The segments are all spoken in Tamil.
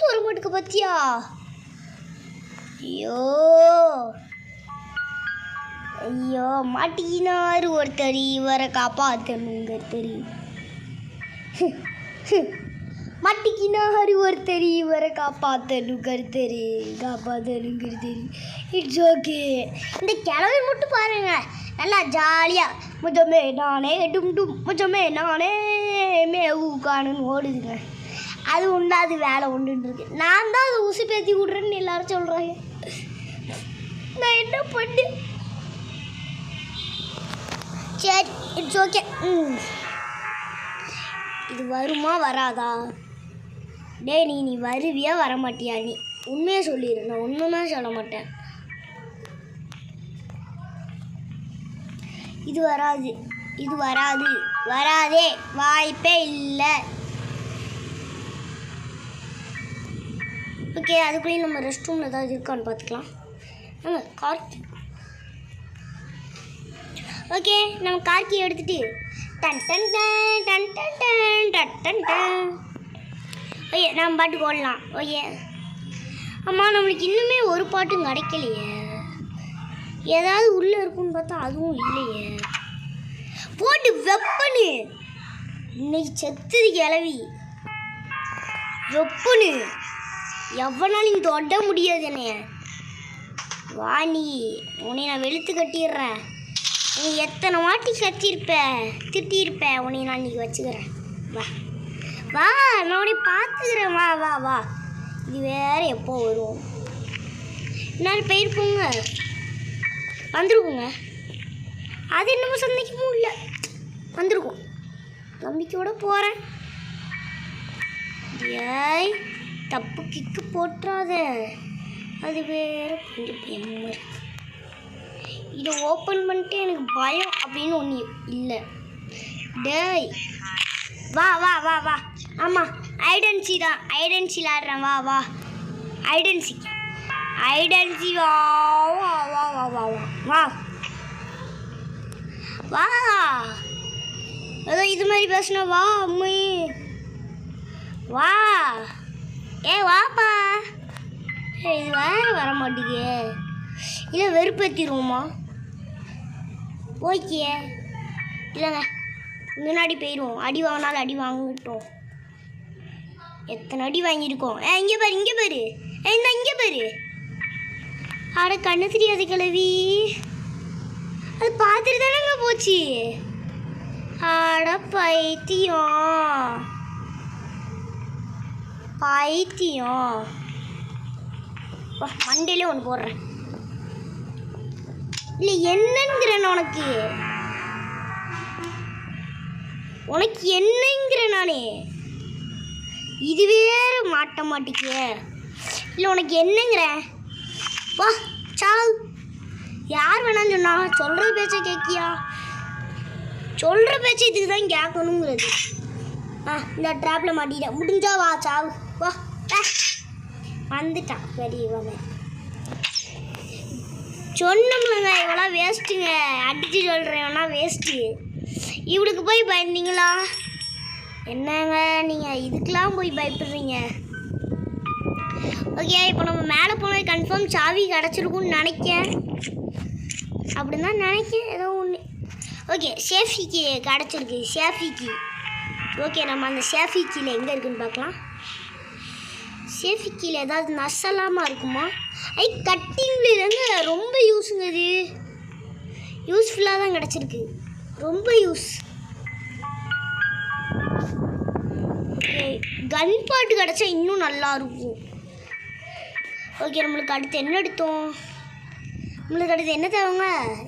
ஒன்றாவது வர மாட்டுக்கு பத்தியா? ஐயோ. ஐயோ மாட்டினார் ஒருத்தர். இவரை காப்பாற்றணுங்க தெரி. மாட்டிக்கினார் ஒருத்தர். இவரை காப்பாற்றணும் கருத்தரு காப்பாற்றணும் தெரி. இட்ஸ் ஓகே இந்த கிழமை மட்டும் பாருங்க. நல்லா ஜாலியாக முஜமே நானே டும் டும். முஜமே நானே மேவு காணுன்னு ஓடுதுங்க. அது உண்டு அது வேலை உண்டுன்னு இருக்கு நான் தான் அதை ஊசி பேத்தி விட்றேன்னு எல்லாரும் சொல்கிறாங்க நான் என்ன பண்ணேன் சரி இட்ஸ் ஓகே ம். இது வருமா வராதா? டேய் நீ நீ வருவியா வர மாட்டியா நீ உண்மையாக சொல்லிடு நான் ஒன்றுமே சொல்ல மாட்டேன். இது வராது. இது வராது. வராதே. வாய்ப்பே இல்லை. ஓகே அதுக்குள்ளேயும் நம்ம ரெஸ்ட் ரூமில் ஏதாவது இருக்கான்னு பார்த்துக்கலாம். ஆமாம் கார்த்தி ஓகே நம்ம கார்க்கி எடுத்துட்டு. டன் டன் டன் டன் டன் டன் டன் டன் டன். ஓகே நம்ம பாட்டுக்கு ஓடலாம். ஓகே. ஆமாம் நம்மளுக்கு இன்னுமே ஒரு பாட்டும் கிடைக்கலையே. ஏதாவது உள்ளே இருக்குன்னு பார்த்தா அதுவும் இல்லையே. போட்டு வெப்பனு. இன்னைக்கு செத்துது கிளவி. வெப்பனு. எவ்வளோ நீ தொட முடியாது என்னைய. வா நீ. உன்னை நான் வெளுத்து கட்டிடுறேன். நீ எத்தனை வாட்டி கத்திருப்ப திட்டியிருப்ப உன்னை நான் இன்னைக்கு வச்சுக்கிறேன். வா. வா நான் உன்னை பார்த்துக்கிறேன். வா வா வா. இது வேறு எப்போ வரும்? இன்னொரு போயிருப்போங்க வந்துருக்குங்க அது என்னமோ சந்திக்கவும் இல்லை. வந்திருக்கும் நம்பிக்கையோடு போகிறேன் ஏய். தப்பு கிக்கு போட்டுறாத. அது வேறு கொஞ்சம் பயமாக இருக்குது இதை ஓப்பன் பண்ணிட்டு எனக்கு பயம் அப்படின்னு ஒன்று இல்லை. டேய் வா வா வா வா. ஆமாம் ஐடென்சி தான். ஐடென்சி விளாட்றேன் வா வா. ஐடென்சி ஐடென்சி வா வா வா வா வா. வா. வா. ஏதோ இது மாதிரி பேசினா வா அம்மி. வா. ஏ வாப்பா. இது வேற வர மாட்டேங்குது இல்லை வெறுப்பேற்றிடுவோமா ஓகே இல்லைங்க முன்னாடி போயிடுவோம் அடி வாங்கினாலும் அடி வாங்கிட்டோம். எத்தனை அடி வாங்கியிருக்கோம்? ஏ இங்கே பாரு இங்கே பாரு. ஏ இந்த இங்கே பாரு. அட கண்ணு தெரியாது கிழவி. அது பார்த்துட்டு தானேங்க போச்சு. அட பைத்தியம். பைத்தியம். வா மண்டையிலே ஒன்று போடுறேன். இல்லை என்னங்கிறேன் உனக்கு. உனக்கு என்னங்கிறேன் நானே. இது வேற மாட்ட மாட்டேங்க இல்லை உனக்கு என்னங்கிறேன்? வா சாவு. யார் வேணாம்னு சொன்னா சொல்கிற பேச்சை கேட்கியா? சொல்கிற பேச்சை இதுக்கு தான் கேட்கணுங்கிறது. ஆ இந்த ட்ராப்பில் மாட்டிட்டேன் முடிஞ்சா வா சாவு. ஓ வந்துட்டான் பெரியவன் சொன்னோம்லங்க இவளா வேஸ்ட்டுங்க. அடித்து சொல்கிறேன்னா வேஸ்ட்டு. இவளுக்கு போய் பயந்தீங்களா? என்னங்க நீங்கள் இதுக்கெலாம் போய் பயப்படுறீங்க? ஓகே இப்போ நம்ம மேலே போனது கன்ஃபார்ம் சாவி கிடச்சிருக்கும்னு நினைக்கேன் அப்படின்னு தான் நினைக்கிறேன் ஏதோ ஒன்று ஓகே சேஃபிக்கு கிடச்சிருக்கு சேஃபிக்கு. ஓகே நம்ம அந்த சேஃபி கீழே எங்கே இருக்குதுன்னு பார்க்கலாம். சேஃபி கீழே ஏதாவது நசலாமல் இருக்குமா? ஐ கட்டிங்லேருந்து ரொம்ப யூஸுங்க இது. யூஸ்ஃபுல்லாக தான் கிடச்சிருக்கு. ரொம்ப யூஸ். கன் பாட்டு கிடச்சா இன்னும் நல்லா இருக்கும். ஓகே நம்மளுக்கு அடுத்து என்ன எடுத்தோம்? நம்மளுக்கு அடுத்து என்ன தேவைங்க?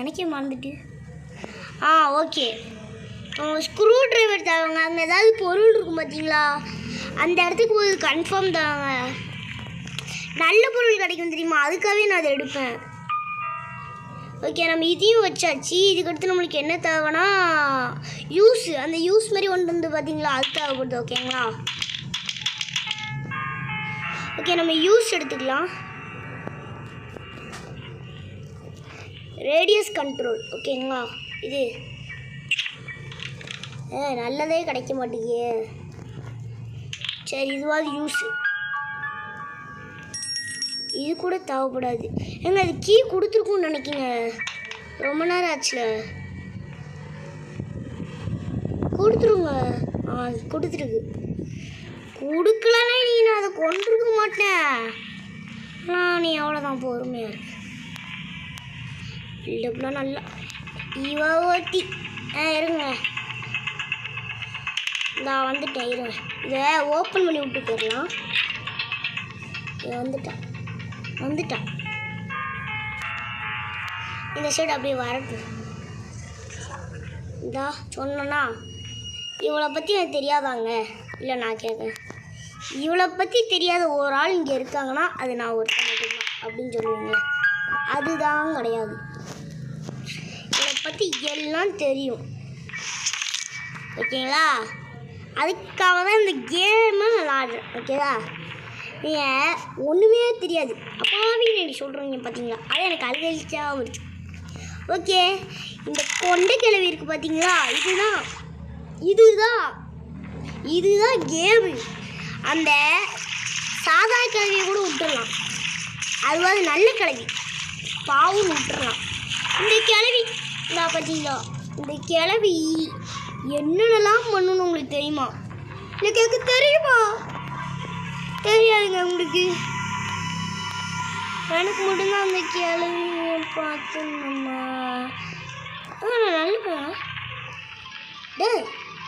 எனக்கே மறந்துட்டு. ஆ ஓகே ஸ்க்ரூ ட்ரைவர் தேவைங்க. அங்கே ஏதாவது பொருள் இருக்கும் பார்த்தீங்களா அந்த இடத்துக்கு போய் கன்ஃபார்ம் தாங்க. நல்ல பொருள் கிடைக்கும் தெரியுமா? அதுக்காகவே நான் அதை எடுப்பேன். ஓகே நம்ம இதையும் வச்சாச்சு. இதுக்கடுத்து நம்மளுக்கு என்ன தேவைன்னா யூஸ் அந்த யூஸ் மாதிரி ஒன்று வந்து பார்த்தீங்களா அது தேவைப்படுது ஓகேங்களா ஓகே நம்ம யூஸ் எடுத்துக்கலாம். ரேடியஸ் கண்ட்ரோல் ஓகேங்களா இது. ஏ நல்லதே கிடைக்க மாட்டேங்குது. சரி இதுவாது யூஸு இது கூட தேவைப்படாது. ஏங்க அது கீ கொடுத்துருக்கும்னு நினைக்கிங்க ரொம்ப நேரம் ஆச்சுல. கொடுத்துருங்க. ஆ கொடுத்துருக்கு. கொடுக்கலன்னா நீ நான் அதை கொண்டிருக்க மாட்டேன். ஆ நீ அவ்வளோதான் பொறுமையாக இருக்கு இல்லைப்பெல்லாம் நல்லா இவா ஓட்டி. ஆ இருங்க. நான் வந்துட்டேன் இருங்க. இதை ஓப்பன் பண்ணி விட்டு போயிடலாம். வந்துட்டேன். வந்துட்டான். இந்த சைடு அப்படியே வரட்டும். இதா சொன்னனா இவளை பற்றி எனக்கு தெரியாதாங்க. இல்லை நான் கேட்குறேன் இவளை பற்றி தெரியாத ஒரு ஆள் இங்கே இருக்காங்கன்னா அது நான் ஒருத்தன் மட்டும்தான் அப்படின்னு சொல்லுவீங்க. அதுதான் கிடையாது. இவளை பற்றி எல்லாம் தெரியும். ஓகேங்களா? அதுக்காக தான் இந்த கேமை விளாடுறேன் ஓகேவா? ஒன்றுமே தெரியாது. அப்பாவே நீ சொல்கிறீங்க பார்த்தீங்களா அது எனக்கு அழுகழிச்சா வருது ஓகே இந்த கொண்டை கிழவி இருக்குது பார்த்தீங்களா இதுதான். இதுதான். இதுதான் கேமு. அந்த சாதா கிழவியை கூட விட்டுறலாம். அதுவாது நல்ல கிழவி. பாவும் விட்டுறலாம். இந்த கிழவி நான் பார்த்தீங்களா இந்த கிழவி என்னென்னலாம் பண்ணணும் உங்களுக்கு தெரியுமா? இல்லை கேட்க தெரியுமா? தெரியாதுங்க உங்களுக்கு எனக்கு மட்டும்தான் அந்த கிழவியை பார்த்து நம்ம ஆ நான் நல்ல பையன்?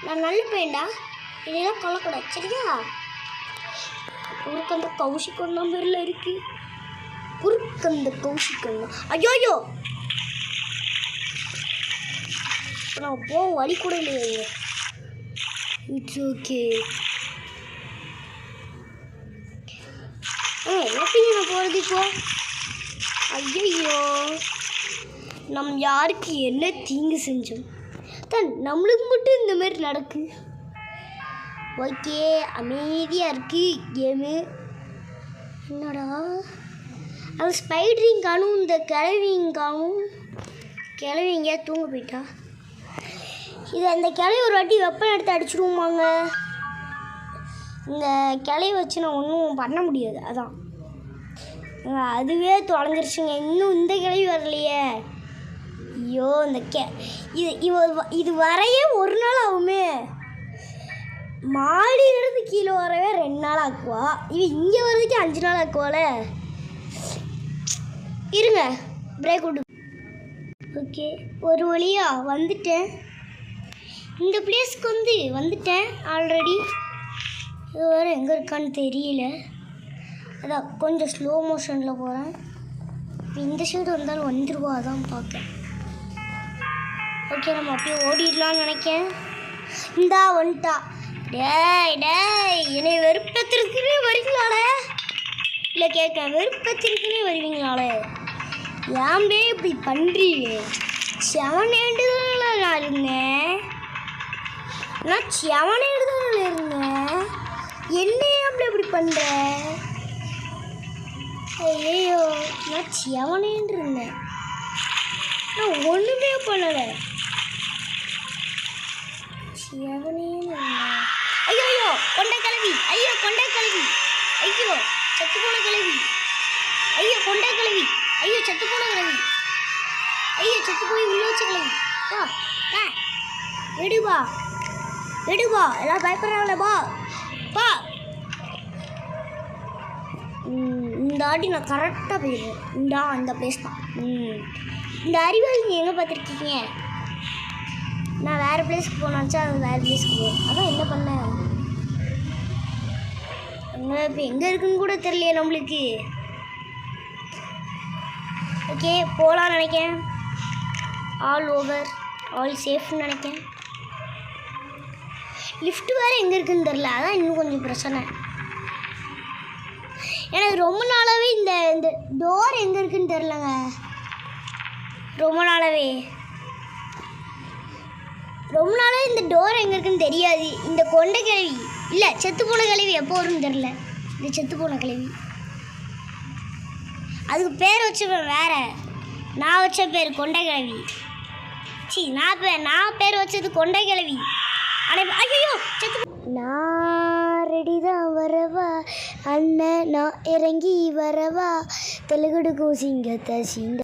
நான் நல்ல பையன்டா. இதெல்லாம் கொல்லக்கூடாது சரியா? குறுக்கந்த கௌஷிக்கம் தான் பேரில் இருக்கு. குறுக்கந்த கௌஷிக்கம் தான் ஐயோயோ நான் போ வழி கூட இல்லையே. இட்ஸ் ஓகே ஆ எப்படிங்க நான் போகிறது இப்போ? ஐயோ நம் யாருக்கு என்ன தீங்கு செஞ்சோம்? தான் நம்மளுக்கு மட்டும் இந்த மாதிரி நடக்கு. ஓகே அமைதியாக இருக்குது கேமு. என்னடா? அது ஸ்பைட்ரிங் காணும் இந்த கிழவிங்க காணும். தூங்க போயிட்டா? இது அந்த கிளவி ஒரு வாட்டி வெப்பம் எடுத்து அடிச்சிடுவோமாங்க. இந்த கிளைய வச்சு நான் ஒன்றும் பண்ண முடியாது அதான். அதுவே தொலைஞ்சிருச்சுங்க. இன்னும் இந்த கிளை வரலையே. ஐயோ இந்த கே இது இவ இது வரையே ஒரு நாள் ஆகுமே. மாடியிலிருந்து கீழே வரவே ரெண்டு நாள் ஆக்குவா. இவ இங்கே வர்றதுக்கு அஞ்சு நாள் ஆக்குவாள. இருங்க பிரேக் விடு. ஓகே ஒரு வழியா வந்துட்டேன். இந்த பிளேஸ்க்கு வந்து வந்துட்டேன் ஆல்ரெடி இது வேறு எங்கே இருக்கான்னு தெரியல. அதான் கொஞ்சம் ஸ்லோ மோஷனில் போகிறேன் இந்த சைடு வந்தாலும் வந்துருவா அதான் பார்க்கேன் ஓகே நம்ம அப்படியே ஓடிடலாம்னு நினைக்கேன். இந்தா வந்துட்டா. டேய் டேய் என்னை வெறுப்பத்திற்குனே வருவீங்களாடே இல்லை கேட்க வெறுப்பத்திற்குனே வருவீங்களாடே? ஏன்பே இப்படி பண்ணுறீங்க செவனேண்டுல நான் இருந்தேன் நான் செவன் இருந்தேன் என்ன அப்படி இப்படி பண்ணுற ஐயோ நான் செவனேன்னு இருந்தேன். நான் ஒன்றுமே பண்ணலை. செவனேன்னு இருந்தேன். ஐயோ ஐயோ கொண்டை கிளவி ஐயோ கொண்டை கிளவி ஐயோ செத்து போன கிளவி ஐயோ கொண்டை கிளவி ஐயோ செத்து போன கிளவி ஐயோ செத்து போய் உள்ள வச்ச கிளவி வா. வா. விடுவா விடுவா எல்லாம் பயப்படுறாங்களே வா. அப்பா. இந்த ஆடி நான் கரெக்டாக போயிடுறேன். இந்தா அந்த பிளேஸ் தான். ம் இந்த அறிவாளி நீங்கள் எங்கே பார்த்துருக்கீங்க? நான் வேறு பிளேஸ்க்கு போனாச்சா அது வேறு பிளேஸ்க்கு போகும் அதான் என்ன பண்ணேன் அங்கே இப்போ எங்கே இருக்குன்னு கூட தெரியலையே நம்மளுக்கு. ஓகே போகலான்னு நினைக்கிறேன். ஆல் ஓவர் ஆல் சேஃப்னு நினைக்கிறேன். லிஃப்ட் வேறு எங்கே இருக்குன்னு தெரில அதான் இன்னும் கொஞ்சம் பிரச்சனை. எனக்கு ரொம்ப நாளாகவே இந்த இந்த டோர் எங்கே இருக்குன்னு தெரிலங்க ரொம்ப நாளாகவே ரொம்ப நாளாக இந்த டோர் எங்கே இருக்குன்னு தெரியாது. இந்த கொண்ட கிழவி. இல்லை செத்து போன கிழவி எப்போ வரும்னு தெரில இந்த செத்து போன கிழவி. அதுக்கு பேர் வச்சவன் வேறு. நான் வச்ச பேர் கொண்டை கிழவி. சி நான் பேர் நான் பேர் வச்சது கொண்டை கிழவி. ஆனால் ஐயோ செத்து நான் ரெடி தான் வரவா அண்ணன் நான் இறங்கி வரவா தெலுங்குடுக்கும் சிங்கத்தை சிங்க